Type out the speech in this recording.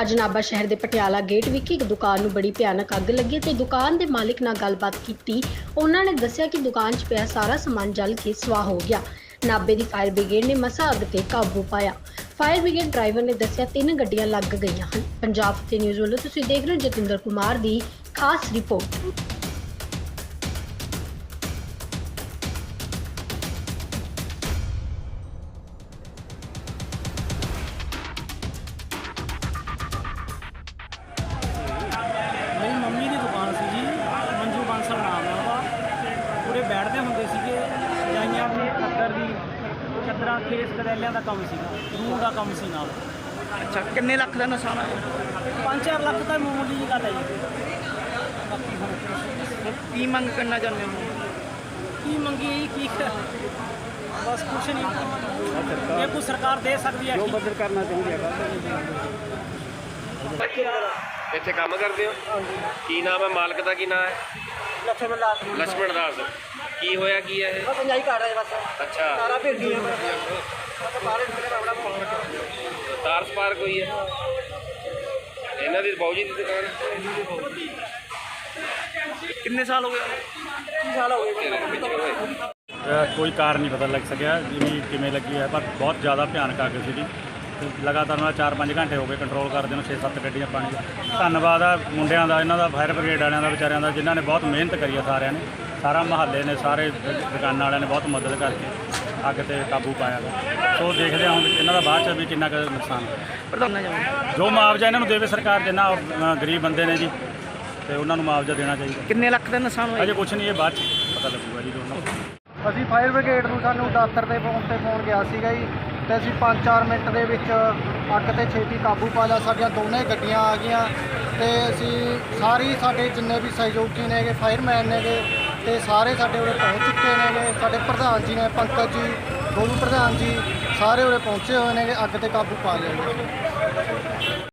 ਅੱਜ ਨਾਭਾ ਸ਼ਹਿਰ ਦੇ ਪਟਿਆਲਾ ਗੇਟ ਵਿਖੇ ਇੱਕ ਦੁਕਾਨ ਨੂੰ ਬੜੀ ਭਿਆਨਕ ਅੱਗ ਲੱਗੀ ਤੇ ਦੁਕਾਨ ਦੇ ਮਾਲਕ ਨਾਲ ਗੱਲਬਾਤ ਕੀਤੀ। ਉਹਨਾਂ ਨੇ ਦੱਸਿਆ ਕਿ ਦੁਕਾਨ 'ਚ ਪਿਆ ਸਾਰਾ ਸਮਾਨ ਜਲ ਕੇ ਸਵਾਹ ਹੋ ਗਿਆ। ਨਾਭੇ ਦੀ ਫਾਇਰ ਬ੍ਰਿਗੇਡ ਨੇ ਮਸਾ ਅੱਗ ਤੇ ਕਾਬੂ ਪਾਇਆ। ਫਾਇਰ ਬ੍ਰਿਗੇਡ ਡਰਾਈਵਰ ਨੇ ਦੱਸਿਆ ਤਿੰਨ ਗੱਡੀਆਂ ਲੱਗ ਗਈਆਂ ਹਨ। ਪੰਜਾਬ ਤੇ ਨਿਊਜ਼ ਵੱਲੋਂ ਤੁਸੀਂ ਦੇਖ ਰਹੇ ਹੋ ਜਤਿੰਦਰ ਕੁਮਾਰ ਦੀ ਖਾਸ ਰਿਪੋਰਟ। ਖੇਸ ਕਦੈਲਿਆਂ ਦਾ ਕੰਮ ਸੀਗਾ ਰੂਹ ਦਾ ਕੰਮ ਸੀ ਨਾਲ। ਅੱਛਾ ਕਿੰਨੇ ਲੱਖ ਦਾ ਨੁਕਸਾਨ ਆਇਆ 5-4 ਲੱਖ ਤਾਂ ਮਾਮੂਲੀ ਜਿਹੀ ਗੱਲ ਹੈ ਜੀ। ਕੀ ਮੰਗ ਕਰਨਾ ਚਾਹੁੰਦੇ ਹੋ? ਕੀ ਮੰਗੀ ਹੈ ਕੀ ਬਸ ਕੁਛ ਨਹੀਂ। ਇਹ ਕੋਈ ਸਰਕਾਰ ਦੇ ਸਕਦੀ ਹੈ ਠੀਕ ਕਰਨਾ ਚਾਹੀਦਾ ਇੱਥੇ ਕੰਮ ਕਰਦੇ ਹੋ? ਕੀ ਨਾਮ ਹੈ? ਮਾਲਕ ਦਾ ਕੀ ਨਾਮ ਹੈ? ਲక్ష్మణ ਦਾਸ ਲక్ష్మణ ਦਾਸ ਕੀ ਹੋਇਆ ਕੀ ਹੈ ਇਹ? ਪੰਜਾਈ ਕਰ ਰਹੇ ਬਸ। ਅੱਛਾ। ਸਾਰਾ ਭੇਜ ਗਈ ਬਾਹਰ ਨਿਕਲੇ ਆਪਣਾ ਫੋਨ ਤਾਰ ਸਪਾਰਕ ਹੋਈ ਹੈ। ਇਹਨਾਂ ਦੀ ਬਾਊ ਜੀ ਦੀ ਦੁਕਾਨ ਹੈ? ਕਿੰਨੇ ਸਾਲ ਹੋ ਗਏ? ਸਾਲ ਹੋ ਗਏ। ਦੇ ਅ, ਕੋਈ ਕਾਰਨ ਨਹੀਂ ਪਤਾ ਲੱਗ ਸਕਿਆ ਜਿਵੇਂ ਕਿਵੇਂ ਲੱਗੀ ਹੈ ਪਰ ਬਹੁਤ ਜ਼ਿਆਦਾ ਭਿਆਨਕ ਅੱਗ ਸੀਗੀ। ਤੇ ਲਗਾਤਾਰ ਨਾਲ 4-5 ਘੰਟੇ ਹੋ ਗਏ ਕੰਟਰੋਲ ਕਰਦੇ ਨੂੰ 6-7 ਗੱਡੀਆਂ ਪਾਣੀ ਦੀਆਂ। ਧੰਨਵਾਦ ਆ ਮੁੰਡਿਆਂ ਦਾ ਇਹਨਾਂ ਦਾ ਫਾਇਰ ਬ੍ਰਿਗੇਡ ਵਾਲਿਆਂ ਦਾ ਵਿਚਾਰਿਆਂ ਦਾ ਜਿਨ੍ਹਾਂ ਨੇ ਬਹੁਤ ਮਿਹਨਤ ਕਰੀ ਆ ਸਾਰਿਆਂ ਨੇ। ਸਾਰਾ ਮਹੱਲੇ ਨੇ ਸਾਰੇ ਦੁਕਾਨਾਂ ਵਾਲਿਆਂ ਨੇ ਬਹੁਤ ਮਦਦ ਕਰਕੇ ਅੱਗ ਤੇ ਕਾਬੂ ਪਾਇਆ। ਗਾ। ਸੋ ਦੇਖਦੇ ਹਾਂ ਹੁਣ ਇਹਨਾਂ ਦਾ ਬਾਅਦ ਚ ਵੀ ਕਿੰਨਾ ਕੁ ਨੁਕਸਾਨ ਹੋਇਆ। ਪ੍ਰਧਾਨਾ ਚਾਹੁੰਦੇ ਜੋ ਮੁਆਵਜ਼ਾ ਇਹਨਾਂ ਨੂੰ ਦੇਵੇ ਸਰਕਾਰ ਜਿੰਨਾ ਗਰੀਬ ਬੰਦੇ ਨੇ ਜੀ ਤੇ ਉਹਨਾਂ ਨੂੰ ਮੁਆਵਜ਼ਾ ਦੇਣਾ ਚਾਹੀਦਾ। ਕਿੰਨੇ ਲੱਖ ਦਾ ਨੁਕਸਾਨ ਹੋਇਆ ਅਜੇ ਕੁਝ ਨਹੀਂ ਇਹ ਬਾਅਦ ਚ ਪਤਾ ਲੱਗੂਗਾ ਜੀ ਦੋਨੋਂ ਅਸੀਂ ਫਾਇਰ ਬ੍ਰਿਗੇਡ ਨੂੰ ਸਾਨੂੰ ਦਾਤਰ ਦੇ ਫੋਨ ਤੇ ਫੋਨ ਗਿਆ ਸੀਗਾ ਜੀ ਤੇ ਅਸੀਂ 5-4 ਮਿੰਟ ਦੇ ਵਿੱਚ ਅੱਗ ਤੇ ਛੇਤੀ ਕਾਬੂ ਪਾ ਲਿਆ। ਸਾਡੀਆਂ ਦੋਨੇ ਗੱਡੀਆਂ ਆ ਗਈਆਂ ਤੇ ਅਸੀਂ ਸਾਰੀ ਸਾਡੇ ਜਿੰਨੇ ਵੀ ਸਹਿਯੋਗੀ ਨੇਗੇ ਫਾਇਰਮੈਨ ਨੇਗੇ ਤੇ ਸਾਰੇ ਸਾਡੇ ਉਰੇ ਪਹੁੰਚ ਚੁੱਕੇ ਨੇਗੇ ਸਾਡੇ ਪ੍ਰਧਾਨ ਜੀ ਨੇ, ਪੰਕਜ ਜੀ, ਗੋਲੂ ਪ੍ਰਧਾਨ ਜੀ, ਸਾਰੇ ਉਰੇ ਪਹੁੰਚੇ ਹੋਏ ਨੇਗੇ ਅੱਗ ਤੇ ਕਾਬੂ ਪਾ ਲਿਆ ਜੀ।